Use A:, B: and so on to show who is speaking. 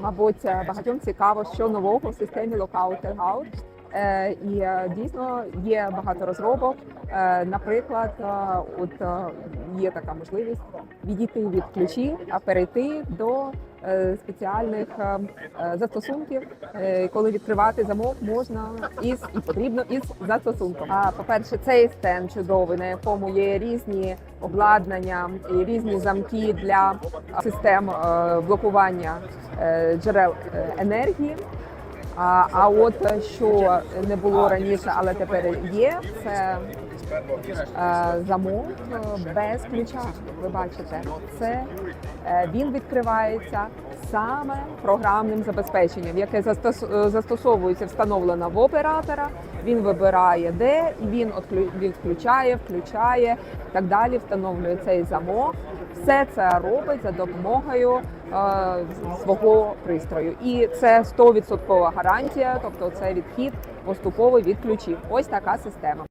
A: Мабуть, е, багатьом цікаво, що нового в системі Lookout Tagout. Е, І е, дійсно є багато розробок. Наприклад, от є така можливість відійти від ключів, а перейти до спеціальних е, е, застосунків, Е, коли відкривати замок можна із і потрібно із застосунком. А по-перше, цей стенд чудовий, на якому є різні обладнання і різні замки для систем е, блокування е, джерел е, енергії. А, а от е, що не було раніше, але тепер є, це е, замок е, без ключа. Ви бачите, це він відкривається саме програмним забезпеченням, яке застос- застосовується встановлено в оператора. Він вибирає де він відключає, включає так далі. Встановлює цей замок. Все це робить за допомогою е, свого пристрою, і це 100% гарантія, тобто це відхід поступовий від ключів. Ось така система.